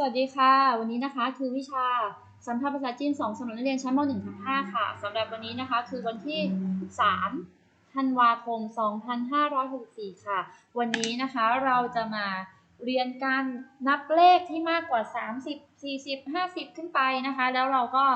สวัสดีค่ะ วันนี้นะคะคือวิชาสัมภาษณ์ภาษาจีน2สำหรับนักเรียนชั้นม .1 ทับ5ค่ะสำหรับวันนี้นะคะคือวันที่ 3 ธันวาคม 2564 ค่ะ วันนี้นะคะเราจะมาเรียนการนับเลขที่มากกว่า 30 40 50 ขึ้นไปนะคะ แล้วเราก็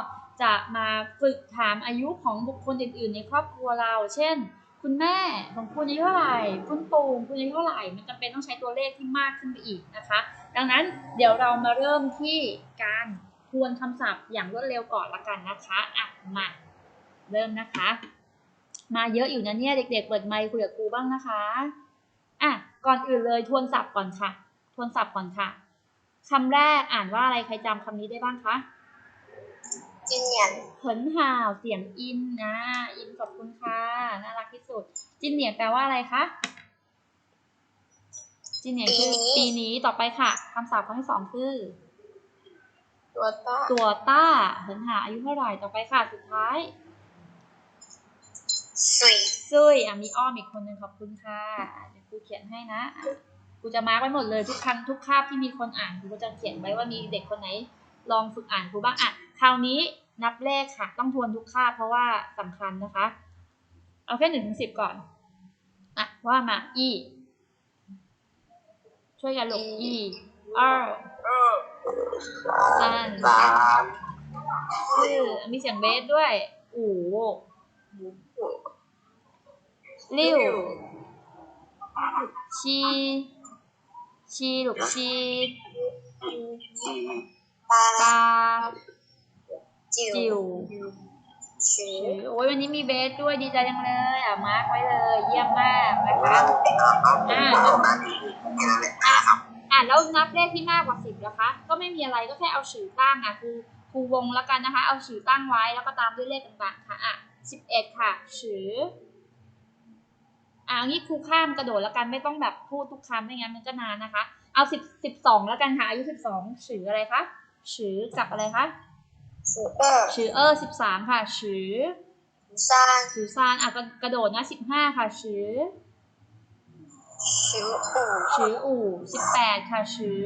จะมาฝึกถามอายุของบุคคลอื่น ๆ ในครอบครัวเรา เช่น คุณแม่ของคุณอายุเท่าไหร่คุณปู่ของคุณอายุเท่าไหร่ มันจำเป็นต้องใช้ตัวเลขที่มากขึ้นไปอีกนะคะ ดังนั้นเดี๋ยวเรามาเริ่มที่การทวนคำศัพท์อย่างรวดเร็วก่อนละกันนะคะอะมาเริ่มนะคะ มาเยอะอยู่นะเนี่ยเด็ก ๆ เปิดไมค์คุยกับครูบ้างนะคะอะก่อนอื่นเลยทวนศัพท์ก่อนค่ะ ทวนศัพท์ก่อนค่ะคำแรกอ่านว่าอะไรใครจำคำนี้ได้บ้างคะ อินเนียนเหินห่าวเสียงอินนะอินขอบคุณค่ะน่ารักที่สุด จินเหนียนแปลว่าอะไรคะจินเหนียนคือปีนี้ต่อไปค่ะคำศัพท์คำที่สองคือ ตัวต้าตัวต้าเหินห่าอายุเท่าไหร่ต่อไปค่ะสุดท้ายซุยซุยอะมีอ้อมอีกคนหนึ่งขอบคุณค่ะเดี๋ยวกูเขียนให้นะกูจะมาร์กไว้หมดเลยทุกครั้งทุกคาบที่มีคนอ่านกูจะเขียนไว้ว่ามีเด็กคนไหน ลองฝึกอ่านกูบ้างอะ คราวนี้นับเลขค่ะ ต้องทวนทุกค่าเพราะว่าสำคัญนะคะ เอาแค่หนึ่งถึงสิบก่อน อะ ว่ามา e ช่วยกันลง e 二三สามสี่มีเสียงเบสด้วยโอ้ลิ้วชีชีลูกชีปลา 九จิ๋ว十โอ้ยวันนี้มีเบสด้วยดีใจจังเลยอะมาร์กไว้เลยเยี่ยมมากนะคะอ่าอ่าแล้วนับเลขที่มากกว่าสิบนะคะ ก็ไม่มีอะไรก็แค่เอาชื่อตั้งอะคือครูวงแล้วกันนะคะ เอาชื่อตั้งไว้แล้วก็ตามด้วยเลขต่างๆค่ะอะสิบเอ็ดค่ะชื่ออ่างี้ครูข้ามกระโดดแล้วกันไม่ต้องแบบพูดทุกคำไม่งั้นมันก็นานนะคะ เอาสิบสิบสองแล้วกันค่ะอายุสิบสองชื่ออะไรคะชื่อกับอะไรคะ สือเออชือเออสิบสามค่ะชื่อซานชื่อซานอะกระกระโดดนะสิบห้าค่ะชื่อชื่ออู่ชื่ออู่สิบแปดค่ะชื่อ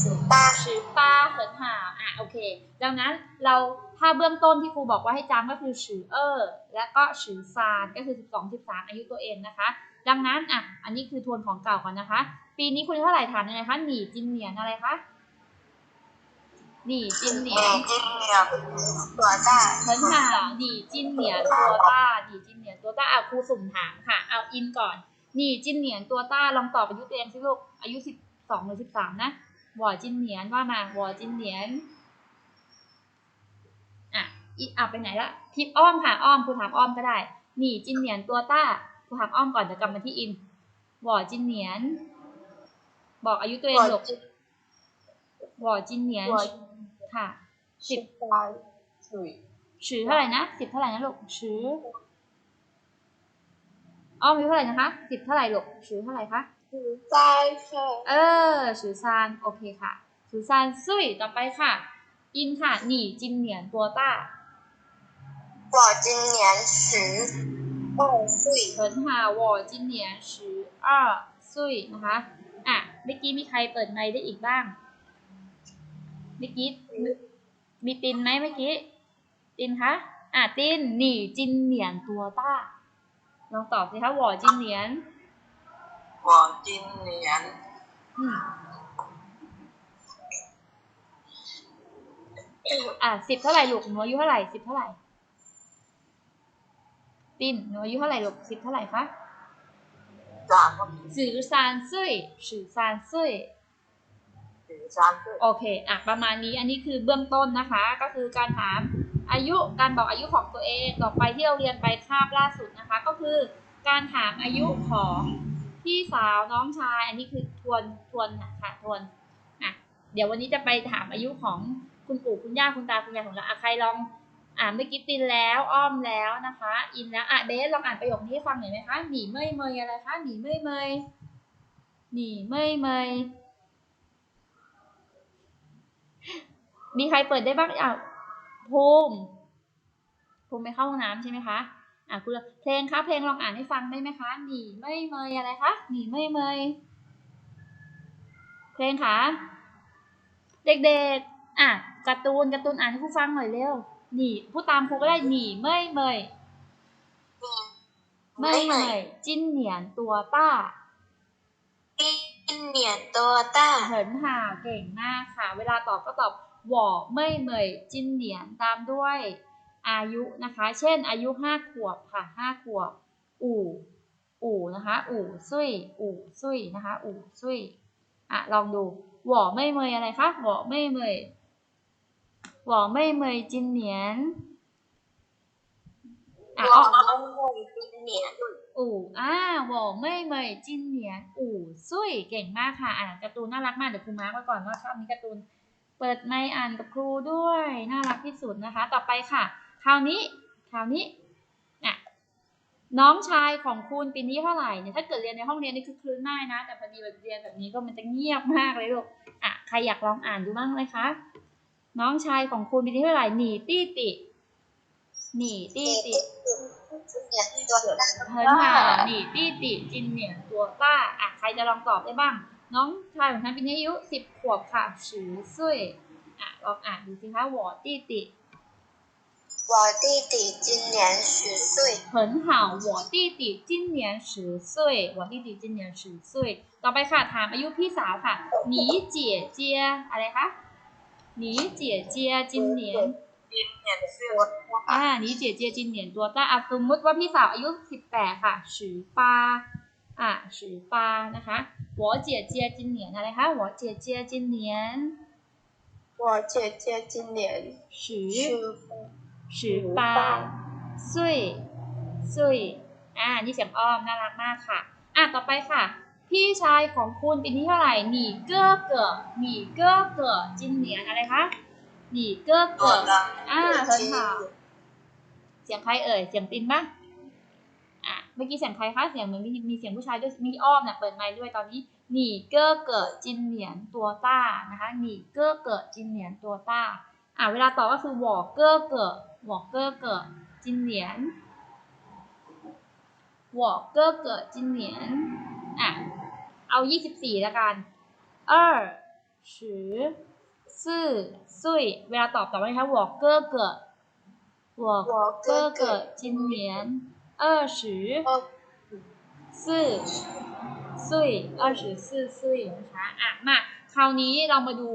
ชือป้าชือป้าเหินห่าอะโอเค ดังนั้นเราถ้าเบื้องต้นที่ครูบอกว่าให้จำก็คือชื่อเออและก็ชื่อซานก็คือสิบสองสิบสามอายุตัวเองนะคะ ดังนั้นอะอันนี้คือทวนของเก่าก่อนนะคะ ปีนี้คุณเท่าไหร่ฐานอะไรคะหนีจินเหนียนอะไรคะ หนีจินเหนียน 今年多大？ เหินหาวหนีจินเหนียนตัวต้าหนีจินเหนียนตัวต้าเอาครูสุ่มถามค่ะ เอาอินก่อนหนีจินเหนียนตัวต้าลองตอบอายุตัวเองสิลูกอายุสิบสองหรือสิบสามนะหวอจินเหนียนว่ามาหวอจินเหนียนอ่ะอีอ่ะไปไหนละทิปอ้อมค่ะอ้อมครูถามอ้อมก็ได้หนีจินเหนียนตัวต้าครูถามอ้อมก่อนเดี๋ยวกลับมาที่อินหวอจินเหนียน บอกอายุตัวเองลูกหวอจินเหนียน ค่ะ สิบ 八水 ชื่อเท่าไหร่นะสิบเท่าไหร่นะลูกชื่ออ้อมอายุเท่าไหร่นะคะสิบเท่าไหร่ลูกชื่อเท่าไหร่คะ 十三岁 เออชื่อซานโอเคค่ะชื่อซานซุยต่อไปค่ะ อินค่ะหนีจินเหนียนตัวต้า 我今年十二岁 เหินหาวอจินเหนียนชื่ออ้อซุยนะคะอ่ะเมื่อกี้มีใครเปิดไมค์ได้อีกบ้างเ มื่อกี้มีตินไหมเมื่อกี้ ตินคะอ่าตินหนี่จินเหนียนตัวต้าลองตอบสิคะหวอจินเหนียนหวอจินเหนียนอะสิบเท่าไหร่ลูกหนูอายุเท่าไหร่สิบเท่าไหร่ตินหนูอายุเท่าไหร่ลูกสิบเท่าไหร่คะสามสื่อสารซุยสื่อสารซุยือช้างขึ้นโอเคอะประมาณนี้อันนี้คือเบื้องต้นนะคะ ก็คือการถามอายุการบอกอายุของตัวเองต่อไปที่เราเรียนไปคาบล่าสุดนะคะ ก็คือการถามอายุของพี่สาวน้องชาย อันนี้คือทวนทวนนะคะทวนอะเดี๋ยววันนี้จะไปถามอายุของคุณปู่คุณย่าคุณตาคุณยายของเราอะใครลองอ่านเมื่กี้ตินแล้วอ้อมแล้วนะคะ อินแล้วอะเบสลองอ่านประโยคนี้ฟังหน่อยไหมคะหนีเมยเมยอะไรคะหนีเมยเมยหนีเมยเมย มีใครเปิดได้บ้างอะภูมิภูมิไปเข้าห้องน้ำใช่ไหมคะอะคุณเพลงคะเพลงลองอ่านให้ฟังได้ไหมคะหนีไม่เมยอะไรคะหนีไม่เมยเพลงคะเด็กๆอะการ์ตูนการ์ตูนอ่านให้ผู้ฟังหน่อยเร็วหนีผู้ตามครูก็ได้หนีไม่เมยไม่เมยจิ้นเหนียนตัวต้าจิ้นเหนียนตัวต้าเหินห่าเก่งมากค่ะ เวลาตอบก็ตอบ วอเม่เมยจินเหนียนตามด้วยอายุนะคะ เช่น อายุ 5 ขวบค่ะ 5 ขวบ อู่ อู่นะคะ อู่ซุยอู่ซุยนะคะ อู่ซุยอะ ลองดูวอไม่เมยอะไรคะวอไม่เมยวอไม่เมยจินเหนียนอะอ๋ออู่อ่าวอไม่เมยจินเหนียน อู่ซุยเก่งมากค่ะ อ่านการ์ตูนน่ารักมาก เดี๋ยวครูมาร์กไว้ก่อนว่าชอบนี้การ์ตูน เปิดไมค์อ่านกับครูด้วย น่ารักที่สุดนะคะ ต่อไปค่ะ คราวนี้ คราวนี้น่ะน้องชายของคุณปีนี้เท่าไหร่เนี่ย ถ้าเกิดเรียนในห้องเรียนนี่คือคลื่นได้นะ แต่พอดีแบบเรียนแบบนี้ก็มันจะเงียบมากเลยลูก อะ ใครอยากลองอ่านดูบ้างเลยคะ น้องชายของคุณปีนี้เท่าไหร่ หนีตี้ติ หนีตี้ติเฮิร์นค่หนีตี้ติจินเนี่ยตัวต้า อะ ใครจะลองตอบได้บ้าง น้องชายของฉันปีนี้อายุสิบขวบค่ะสือซุยอ่ะลองอ่านดูสิคะวอตี้ติ 我弟弟今年十岁。很好我弟弟今年十岁我弟弟今年十岁ต่อไปค่ะถามอายุพี่สาวค่ะหนีเจี๋ยเจียอะไรคะหนีเจี๋ยเจียจินเหนียน 今年是我 อ่าหนีเจี๋ยเจียจินเหนียนตัวต้าอ่ะสมมติว่าพี่สาวอายุสิบแปดค่ะสือปาอ่ะสือปานะคะ หัวเจียเจียจินเหนียนอะไรคะหัวเจียเจีว่า姐姐今年สิสิสิบสิสิอ่านี่เสียงอ้อมน่ารักมากค่ะ อะต่อไปค่ะ พี่ชายของคุณปีนี้เท่าไหร่หนีเก้อเก๋อหนีเก้อเก๋อจินเนียนอะไรคะหนีเก้อเก๋ออ่าเชิญค่ะเสียงใครเอ่ยเสียงปีนบ้าง เมื่อกี้เสียงใครคะเสียงเหมือนมีมีเสียงผู้ชายด้วยมีอ้อมเนี่ยเปิดไมค์ด้วยตอนนี้หนีเกอเกิดจินเหนียนตัวต้านะคะหนีเกอเกิดจินเหนียนตัวต้าอ่าเวลาต่อก็คือวอเกอเกิดวอเกอเกิดจินเหนียนวอเกอเกิดจินเหนียนอะเอา 24แล้วกันเออชือซื่อซุยเวลาตอบต่อไปนะคะวอเก้อเกิดวอเก้อเกิดจินเหนียน 二十二四岁二十四岁นะคะอ่ะมาคราวนี้เรามาดู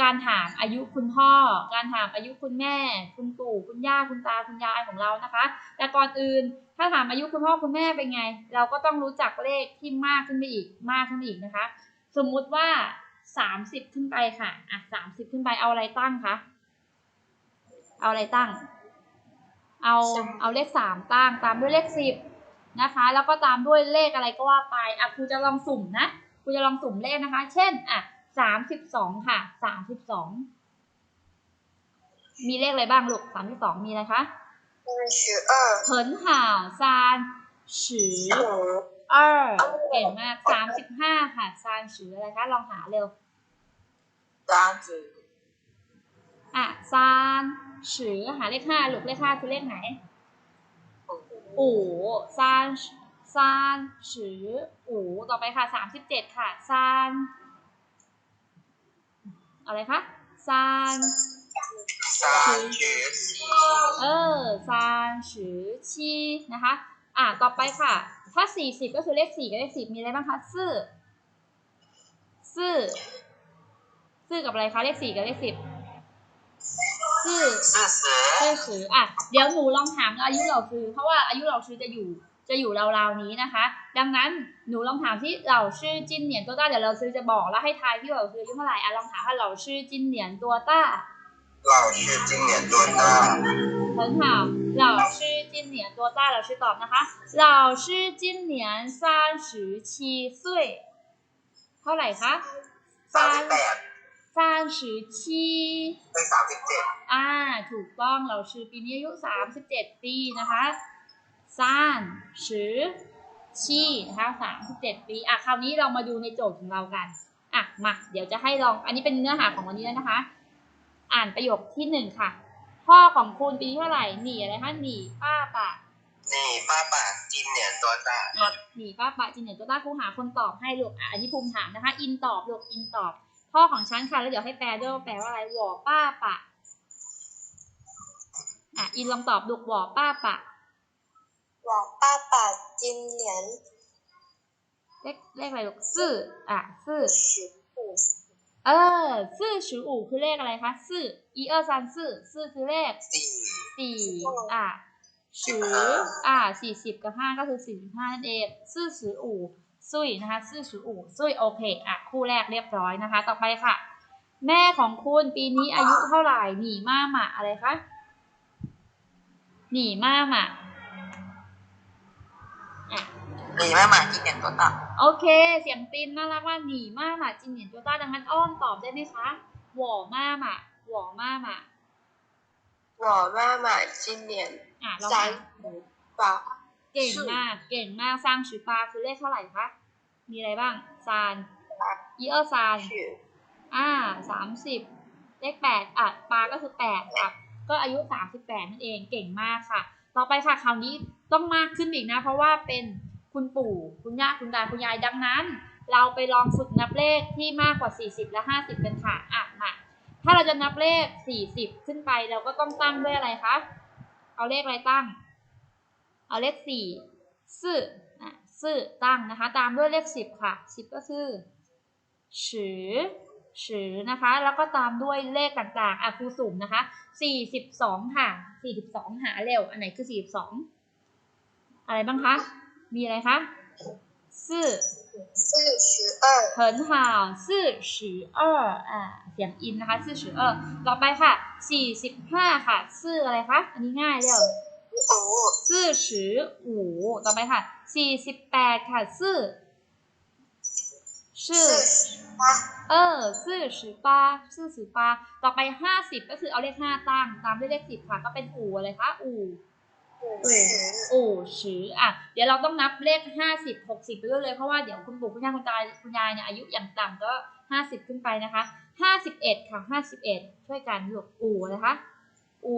การถามอายุคุณพ่อ การถามอายุคุณแม่ คุณปู่คุณย่าคุณตาคุณยายของเรานะคะ แต่ก่อนอื่นถ้าถามอายุคุณพ่อคุณแม่เป็นไง เราก็ต้องรู้จักเลขที่มากขึ้นไปอีกมากขึ้นไปอีกนะคะ สมมุติว่าสามสิบขึ้นไปค่ะอ่ะสามสิบขึ้นไปเอาอะไรตั้งคะเอาอะไรตั้ง เอาเอาเลขสามตั้งตามด้วยเลขสิบนะคะ แล้วก็ตามด้วยเลขอะไรก็ว่าไปอะครูจะลองสุ่มนะครูจะลองสุ่มเลขนะคะ เช่นอะสามสิบสองค่ะสามสิบสองมีเลขอะไรบ้างลูกสามสิบสองมีอะไรคะเหินห่าวซานสือเออเก่นมากสามสิบห้าค่ะซานฉืออะไรคะลองหาเร็วซานฉืออะซาน สือหาเลขห้าลูกเลขห้าคือเลขไหนอู่ซานซานสืออู่ต่อไปค่ะสามสิบเจ็ดค่ะซานอะไรคะซานสือเออซานสือชีนะคะอ่าต่อไปค่ะ ถ้าสี่สิบก็คือเลขสี่กับเลขสิบมีอะไรบ้างคะซื่อซื่อซื่อกับอะไรคะเลขสี่กับเลขสิบ ซื่อ 四十 ชื่อสืออ่ะเดี๋ยวหนูลองถามอายุเราซื้อ เพราะว่าอายุเราซื้อจะอยู่จะอยู่ราวๆนี้นะคะ ดังนั้นหนูลองถามที่เราชื่อจิ้นเหนียนตัวต้าเดี๋ยวเราซื้อจะบอกแล้วให้ทายที่เราซื้ออายุเท่าไหร่อ่ะลองถามว่าเราชื่อจิ้นเหนียนตัวต้า 老师今年多大？很好เราชื่อจิ้นเหนียนตัวต้าเราชื่อตอบนะคะเราชื่อจิ้นเหนียน三十七岁เท่าไหร่คะ三三十七 เป็น สามสิบเจ็ดอ่า ถูกต้องเราชื่อปีนี้อายุสามสิบเจ็ดปีนะคะสามสิบชีนะคะสามสิบเจ็ดปี อะ คราวนี้เรามาดูในโจทย์ของเรากัน อะ มา เดี๋ยวจะให้ลอง อันนี้เป็นเนื้อหาของวันนี้แล้วนะคะ อ่านประโยคที่หนึ่งค่ะ พ่อของคุณปีเท่าไหร่ หนีอะไรคะ หนีป้าปะหนีป้าปะจินเหนียนตัวตาหนีป้าปะจินเหนียนตัวตาครูหาคนตอบให้ลูก อะ อันนี้ภูมิถามนะคะ อินตอบลูก อินตอบ พ่อของฉันค่ะ แล้วเดี๋ยวให้แปลด้วยแปลว่าอะไรหวอป้าปะ อะ อินลองตอบดูหวอป้าปะหวอป้าปะจินเหนียนเลขเลขอะไรลูกซื่ออะซื่อเออซื่อชูอู่คือเลขอะไรคะซื่ออีเออร์ซันซื่อซื่อคือเลขสี่อะชูอะสี่สิบกับห้าก็คือสี่สิบห้านั่นเองซื่อชูอู่ ซุยนะคะซื่อชูอู่ซุยโอเคอะคู่แรกเรียบร้อยนะคะ ต่อไปค่ะ แม่ของคุณปีนี้อายุเท่าไหร่หนีมาหมาอะไรคะหนีมาหมาหนีมาหมาจินเหนียนตัวตาโอเค เสียงตินน่ารักว่าหนีมาหมาจินเหนียนตัวตาดังนั้นอ้อมตอบได้ไหมคะหวอมาหมาหวอมาหมาหวอมาหมาจินเหนียนอะลองฟังเก่งมาก เก่งมาก สร้างชูปลาคือเลขเท่าไหร่คะ มีอะไรบ้างซานอีเออร์ซาน是อ่าสามสิบเลขแปดอะปลาก็คือแปดอะก็อายุสามสิบแปดนั่นเองเก่งมากค่ะ ต่อไปค่ะคราวนี้ต้องมากขึ้นอีกนะ เพราะว่าเป็นคุณปู่คุณย่าคุณตาคุณยายดังนั้น เราไปลองฝึกนับเลขที่มากกว่า 40 และ 50 กันค่ะอะมาถ้าเราจะนับเลข 40 ขึ้นไปเราก็ต้องตั้งด้วยอะไรคะเอาเลขอะไรตั้ง เอาเลขสี่ซื่ออะ ซื่อตั้งนะคะ ตามด้วยเลข 10 ค่ะ 10 ก็คือชือชือนะคะ แล้วก็ตามด้วยเลขต่างๆอะครูสุ่มนะคะ 42 ค่ะ 42 หาเร็ว อันไหนคือ 42 อะไรบ้างคะ มีอะไรคะซื่อซื่อชือออ很好四十二อชือเอออ่าเสียงอินนะคะซื่อต่อไปค่ะ 45 ค่ะซื่ออะไรคะ อันนี้ง่ายเร็ว สื่อชืออูต่อไปค่ะสี่สิบแปดค่ะซื่อชื่อเออซื่อชือปลาซื่อชือปลาต่อไปห้าสิบก็คือเอาเลขห้าตั้งตามด้วยเลขสิบค่ะก็เป็นอูอะไรคะอู่อู่ชืออะเดี๋ยวเราต้องนับเลขห้าสิบหกสิบไปเรื่อยเลยเพราะว่าเดี๋ยวคุณปู่คุณย่าคุณตาคุณยายเนี่ยอายุอย่างต่ำก็ห้าสิบขึ้นไปนะคะห้าสิบเอ็ดค่ะห้าสิบเอ็ดช่วยกันหลบอู่นะคะอู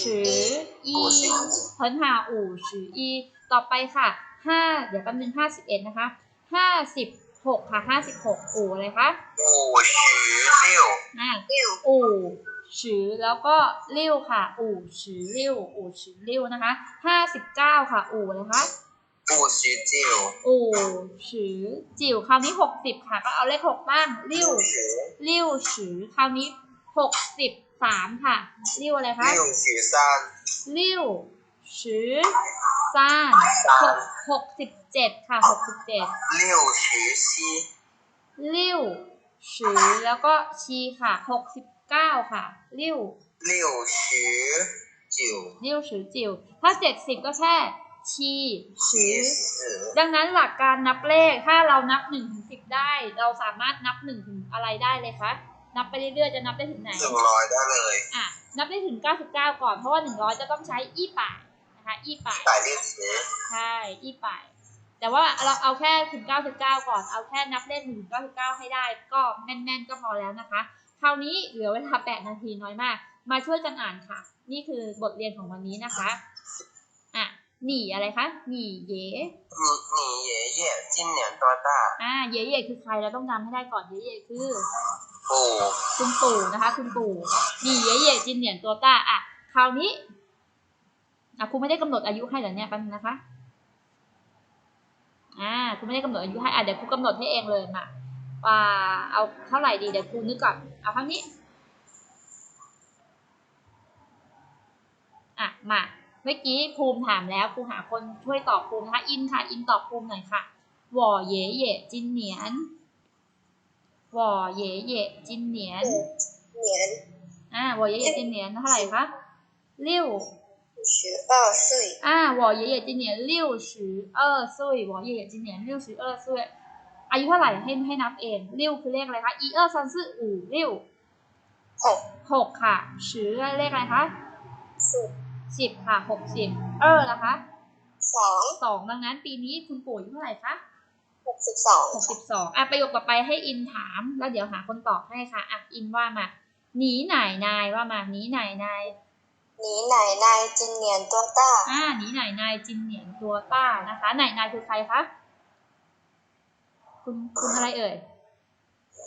สิบอีค้นหาอู่สิบอีต่อไปค่ะห้าเดี๋ยวแป๊บนึงห้าสิบเอ็ดนะคะห้าสิบหกค่ะห้าสิบหกอู่อะไรคะอู่สิลิ้วอู๋ชือแล้วก็ลิ้วค่ะ อู่ชือลิ้วอู่ชือลิ้วนะคะห้าสิบเก้าค่ะ อู่นะคะ อู่ชือจิ๋วอู่ชือจิ๋วคราวนี้หกสิบค่ะ ก็เอาเลขหกบ้างลิ้วลิ้วชือคราวนี้หกสิบ สามค่ะริ้วอะไรคะริ้วสือซานริ้วชื่อซานหกหกสิบเจ็ดค่ะหกสิบเจ็ดริ้วชือซีริ้วชื่อแล้วก็ชีค่ะหกสิบเก้าค่ะริ้วริ้วชื่อจิ๋วริ้วชื่อจิ๋วถ้าเจ็ดสิบก็แค่ชีชื่อดังนั้นหลักการนับเลขถ้าเรานับหนึ่งถึงสิบได้ เราสามารถนับหนึ่งถึงอะไรได้เลยคะ นับไปเรื่อยๆจะนับได้ถึงไหนหนึ่งร้อยได้เลยอะนับได้ถึงเก้าสิบเก้าก่อนเพราะว่าหนึ่งร้อยจะต้องใช้อีป่ายนะคะอีป่ายป่ายเลใช่อีป่ายแต่ว่าเราเอาแค่ถึงเก้าสิบเก้าก่อนเอาแค่นับเลขหนึ่งเก้าสิบเก้าให้ได้ ก็แม่นๆก็พอแล้วนะคะ คราวนี้เหลือเวลาแปดนาทีน้อยมาก มาช่วยกันอ่านค่ะ นี่คือบทเรียนของวันนี้นะคะอะหนีอะไรคะหนีเย่หนีหนีเย่เย่จิ้นเหนียนตัวตาอ่าเย่เย่คือใครเราต้องจำให้ได้ก่อนเย่เย่คือ คุณปู่นะคะ คุณปู่หนีเย่เย่จินเหนียนตัวต้าอะคราวนี้อะครูไม่ได้กำหนดอายุให้เหรอเนี่ยแป๊บนึงนะคะอ่าครูไม่ได้กำหนดอายุให้อะเดี๋ยวครูกำหนดให้เองเลยมาว่าเอาเท่าไหร่ดีเดี๋ยวครูนึกก่อนเอาเท่านี้อะมาเมื่อกี้ภูมิถามแล้วครูหาคนช่วยตอบภูมินะคะอินค่ะ อินตอบภูมิหน่อยค่ะวอเย่เย่จินเหนียน วอเย่เย่จินเหนียน 年 อ่าวอเย่เย่จินเหนียนเท่าไหร่คะลิ้ว 十二岁。啊，我爷爷今年六十二岁，我爷爷今年六十二岁อายุเท่าไหร่ให้ให้นับเองลิ้วคือเลขอะไรคะ一二三四五六หก หกค่ะ十เลขอะไรคะ สิบ สิบค่ะหกสิบเออนะคะ สอง สองดังนั้นปีนี้คุณปู่อายุเท่าไหร่คะ หกสิบสองหกสิบสองอะประโยคต่อไปให้อินถาม แล้วเดี๋ยวหาคนตอบให้ค่ะอะอินว่ามาหนีไหนนายว่ามาหนีไหนนายหนีไหนนายจินเหนียนตัวต้าอ่าหนีไหนนายจินเหนียนตัวต้านะคะไหนนายคือใครคะคุณคุณอะไรเอ่ย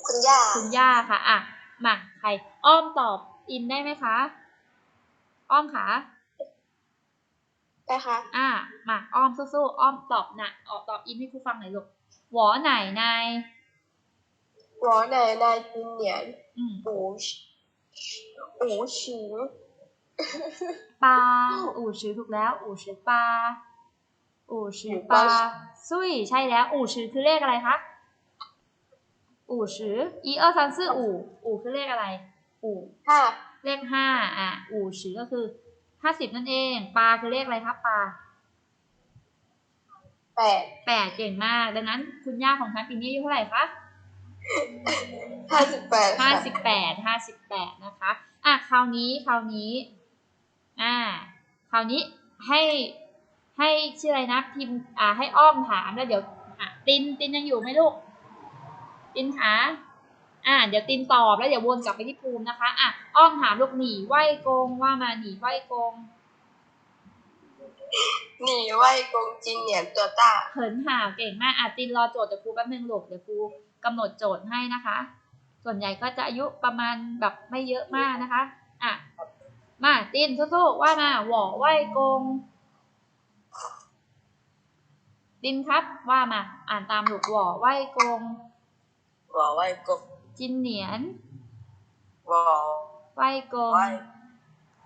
คุณย่าคุณย่าค่ะอะมาใคร อ้อมตอบอินได้ไหมคะ อ้อมค่ะได้ค่ะอ่ามาอ้อมสู้ๆอ้อมตอบนะออกตอบอินให้ครูฟังหน่อยลูก หวอไหนนาย 我奶奶今年 อืม 五十五十 ปลาอู่ชือถูกแล้ว อู่ชือปลาอู่ชือปลาซุยใช่แล้ว อู่ชือคือเลขอะไรคะ อู่ชืออีเออซันซื่ออู่ อู่คือเลขอะไร อู่ 哈 เลขห้าอ่ะ อู่ชือก็คือห้าสิบนั่นเอง ปลาคือเลขอะไรครับปลา แปดแปดเก่งมาก ดังนั้น คุณย่าของฉันปีนี้อายุเท่าไหร่คะห้าสิบแปดห้าค่ะสิบแปดห้าสิบแปดนะคะ อะคราวนี้คราวนี้ อ่า คราวนี้ให้ให้ชื่ออะไรนะพิมพ์อ่า ให้อ้อมถามแล้วเดี๋ยวอะตินตินยังอยู่ไหมลูก ตินคะอ่า เดี๋ยวตินตอบแล้วเดี๋ยววนกลับไปที่ภูมินะคะ อะอ้อมถามลูกหนีไหวกงว่ามาหนีไหวกง หนีไว้กงจินเหนียนตัวต้าเขินห่าเก่งมากอะจินรอโจทย์เดี๋ยวครูแป๊บนึงหลบเดี๋ยวครูกำหนดโจทย์ให้นะคะ ส่วนใหญ่ก็จะอายุประมาณแบบไม่เยอะมากนะคะอะมาจินสู้ๆว่ามาหว่อไหวกงดินครับว่ามาอ่านตามหลูกหว่อไหวกงหว่อไหวกงจินเหนียนหว่อไหวกงไหว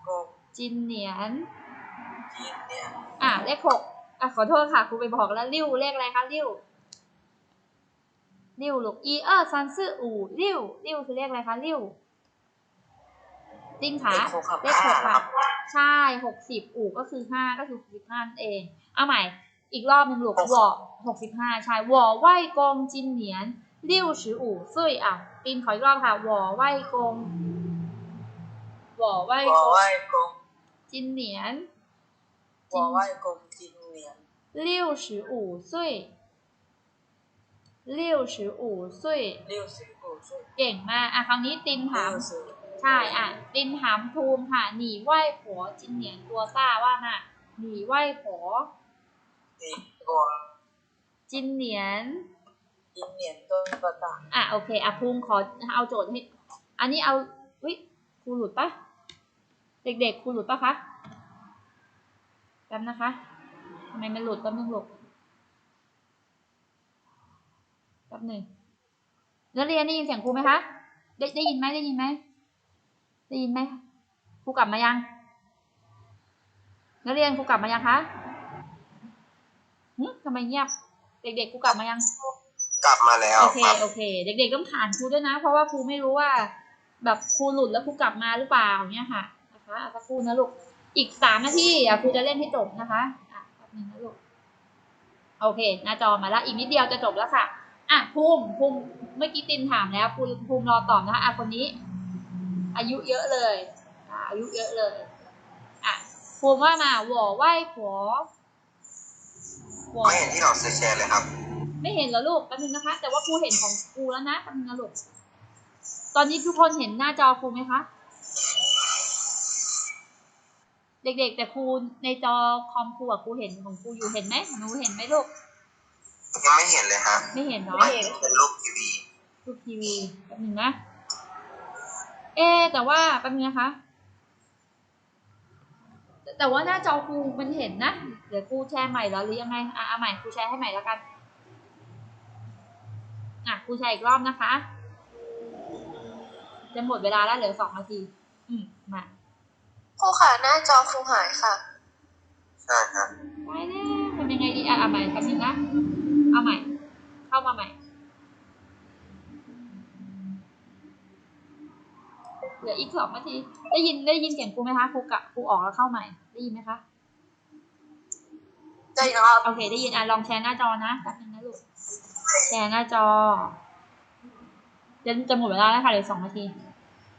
กงจินเหนียน อะเลขหกอะขอโทษค่ะครูไปบอกแล้วริ้วเลขอะไรคะริ้วริ้วลูกอีเออซันซื่ออู่ริ้วริ้วคือเลขอะไรคะริ้วจริงค่ะเลขหกค่ะใช่หกสิบอู่ก็คือห้าก็คือหกสิบห้านั่นเอง เอาใหม่ อีกรอบหนึ่งลูกวอหกสิบห้าใช่วอไหวกงจินเหนียนริ้วชืออู่ซุยอะตีนขออีกรอบค่ะวอไหวกงวอไหวกงจินเหนียน 我外公今年六十五岁，六十五岁 六十五岁， เก่งมากอ่ะคราวนี้ตินถาม 六十 ใช่อ่ะตินถามภูมิค่ะหนีไหว้ผัวจินเหนียนตัวซ่าว่ามาหนีไหว้ผัว 你我 จินเหนียน 今年多大？ อ่ะโอเคอ่ะภูมิขอเอาโจทย์ให้ อันนี้เอาวิครูหลุดปะเด็กๆครูหลุดปะคะแ ป๊บนะคะทำไมมันหลุดแป๊บนึงหลุดแป๊บหนึ่งนักเรียนได้ยินเสียงครูไหมคะ ได้ได้ยินไหมได้ยินไหมได้ยินไหมครูกลับมายังนักเรียนครูกลับมายังคะหึทำไมเงียบ เด็กๆครูกลับมายัง กลับมาแล้วโอเคครับโอเค เด็ก ๆ ต้องผ่านครูด้วยนะ เพราะว่าครูไม่รู้ว่า แบบครูหลุดแล้วครูกลับมาหรือเปล่าเนี่ยค่ะนะคะเอาสักครู่นะลูก อีกสามนาทีอะครูจะเล่นให้จบนะคะอะแป๊บนึงนะลูกโอเค หน้าจอมาแล้วอีกนิดเดียวจะจบแล้วค่ะอะภูมิภูมิเมื่อกี้ตินถามแล้วภูมิภูมิรอตอบนะคะอะคนนี้ อายุเยอะเลยอะอายุเยอะเลยอะภูมิว่ามาหวอไหว้ผัวหวอไม่เห็นที่เราซื้อแชร์เลยครับ ไม่เห็นเหรอลูกแป๊บนึงนะคะ แต่ว่าครูเห็นของครูแล้วนะแป๊บนึงนะลูกตอนนี้ทุกคนเห็นหน้าจอครูไหมคะ เด็กๆ แต่ครูในจอคอมครูอะครูเห็นของครูอยู่เห็นไหมหนูเห็นไหมลูก ยังไม่เห็นเลยฮะไม่เห็นเนาะไม่เห็นเป็นรูปทีวีรูปทีวีแป๊บนึงนะ เอ๊ะแต่ว่าแป๊บนึงนะคะแต่แต่ว่าหน้าจอครูมันเห็นนะ เดี๋ยวครูแชร์ใหม่แล้วหรือยังไง อะเอาใหม่ครูแชร์ให้ใหม่แล้วกัน อะครูแชร์อีกรอบนะคะ จะหมดเวลาแล้วเหลือสองนาที อืมมา ครูค่ะหน้าจอครูหายค่ะ ใช่ฮะไปแล้วทำยังไงดีอะเอาใหม่แป๊บนึงนะ เอาใหม่ เข้ามาใหม่ เหลืออีกสองนาที ได้ยินได้ยินเสียงครูไหมคะครูกะครูออกแล้วเข้าใหม่ ได้ยินไหมคะ ได้ครับโอเค ได้ยินอะลองแชร์หน้าจอนะแป๊บนึงนะลูก แชร์หน้าจอจะจะหมดเวลาแล้วค่ะเหลือสองนาที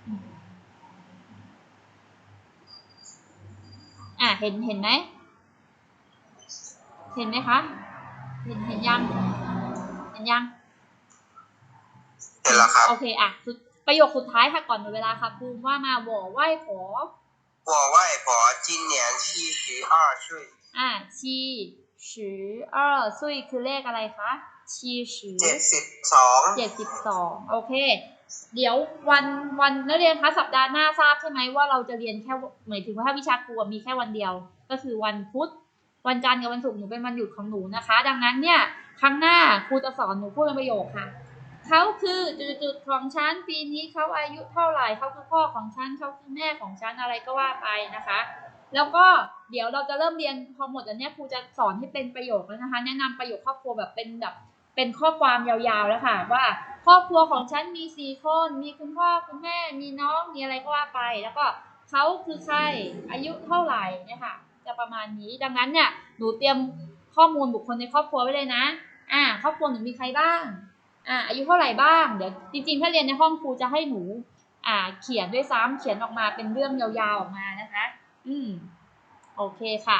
อืม่ะเห็นเห็นไหมเห็นไหมคะ เห็นเห็นยังเห็นยังเห็นแล้วครับโอเคอะประโยคสุดท้ายค่ะก่อนหมดเวลาครับภูมิว่ามาหวอไหว้ขอหวอไหว้ขอ今年七十二岁อ่วยอะชีสีคือเลขอะไรคะ七十สีเจ็ดสิบสองเจ็ดสิบสองโอเค เดี๋ยววันวันนักเรียนคะสัปดาห์หน้าทราบใช่ไหมว่าเราจะเรียนแค่หมายถึงว่าถ้าวิชาครูมีแค่วันเดียว ก็คือวันพุธวันจันทร์กับวันศุกร์หนูเป็นวันหยุดของหนูนะคะ ดังนั้นเนี่ยครั้งหน้าครูจะสอนหนูพูดเป็นประโยคค่ะเขาคือจุดๆของฉันปีนี้เขาอายุเท่าไหร่เขาคือพ่อของฉันเขาคือแม่ของฉันอะไรก็ว่าไปนะคะ แล้วก็เดี๋ยวเราจะเริ่มเรียนพอหมดอันเนี้ยครูจะสอนให้เป็นประโยคแล้วนะคะ แนะนำประโยคครอบครัวแบบเป็นแบบ เป็นข้อความยาวๆแล้วค่ะว่าครอบครัวของฉันมีสี่คน มีคุณพ่อคุณแม่ มีน้อง มีอะไรก็ว่าไป แล้วก็เขาคือใคร อายุเท่าไหร่เนี่ยค่ะ จะประมาณนี้ ดังนั้นเนี่ย หนูเตรียมข้อมูลบุคคลในครอบครัวไว้เลยนะ อ่า ครอบครัวหนูมีใครบ้าง อ่า อายุเท่าไหร่บ้าง เดี๋ยวจริงๆ ถ้าเรียนในห้องครูจะให้หนู อ่า เขียนด้วยซ้ำเขียนออกมาเป็นเรื่องยาวๆออกมานะคะ อืม โอเคค่ะ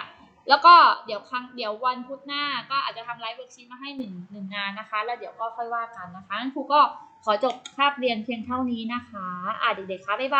แล้วก็เดี๋ยวครั้งเดี๋ยววันพุธหน้าก็อาจจะทำไลฟ์เวิร์กชีตมาให้หนึ่งหนึ่งงานนะคะ แล้วเดี๋ยวก็ค่อยว่ากันนะคะครูก็ขอจบคาบเรียนเพียงเท่านี้นะคะ อ่าเด็กๆคะบ๊ายบาย